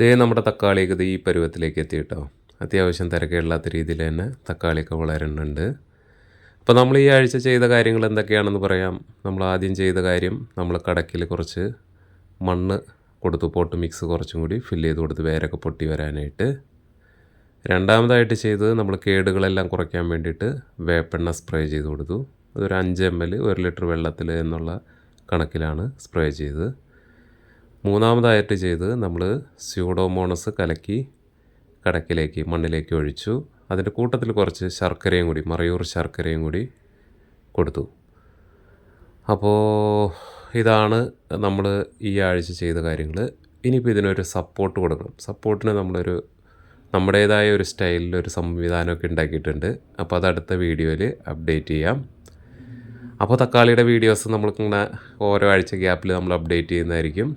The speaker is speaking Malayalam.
ദേ നമ്മുടെ തക്കാളിയൊക്കെ ഈ പരുവത്തിലേക്ക് എത്തി കേട്ടോ അത്യാവശ്യം തിരക്കില്ലാത്ത രീതിയിൽ തന്നെ തക്കാളിയൊക്കെ വളരുന്നുണ്ട്. അപ്പോൾ നമ്മൾ ഈ ആഴ്ച ചെയ്ത കാര്യങ്ങൾ എന്തൊക്കെയാണെന്ന് പറയാം. നമ്മൾ ആദ്യം ചെയ്ത കാര്യം നമ്മൾ കടക്കിൽ കുറച്ച് മണ്ണ് കൊടുത്തു പോട്ട് മിക്സ് കുറച്ചും കൂടി ഫില്ല് ചെയ്ത് കൊടുത്ത് വേരൊക്കെ പൊട്ടി വരാനായിട്ട്. രണ്ടാമതായിട്ട് ചെയ്തത് നമ്മൾ കേടുകളെല്ലാം കുറയ്ക്കാൻ വേണ്ടിയിട്ട് വേപ്പെണ്ണ സ്പ്രേ ചെയ്ത് കൊടുത്തു. അതൊരു അഞ്ച് എം എൽ ഒരു ലിറ്റർ വെള്ളത്തിൽ എന്നുള്ള കണക്കിലാണ് സ്പ്രേ ചെയ്തത്. മൂന്നാമതായിട്ട് ചെയ്ത് നമ്മൾ സ്യൂഡോമോണസ് കലക്കി കടക്കിലേക്ക് മണ്ണിലേക്ക് ഒഴിച്ചു. അതിന്റെ കൂട്ടത്തിൽ കുറച്ച് ശർക്കരയും കൂടി മറയൂർ ശർക്കരയും കൂടി കൊടുത്തു. അപ്പോൾ ഇതാണ് നമ്മൾ ഈ ആഴ്ച ചെയ്ത കാര്യങ്ങൾ ഇനിയിപ്പോൾ ഇതിനൊരു സപ്പോർട്ട് കൊടുക്കണം. സപ്പോർട്ടിന് നമ്മളൊരു നമ്മുടേതായ ഒരു സ്റ്റൈലിൽ ഒരു സംവിധാനമൊക്കെ ഉണ്ടാക്കിയിട്ടുണ്ട്. അപ്പോൾ അത് അടുത്ത വീഡിയോയിൽ അപ്ഡേറ്റ് ചെയ്യാം. അപ്പോൾ തക്കാളിയുടെ വീഡിയോസ് നമ്മൾക്കിങ്ങനെ ഓരോ ആഴ്ച ഗ്യാപ്പിൽ നമ്മൾ അപ്ഡേറ്റ് ചെയ്യുന്നതായിരിക്കും.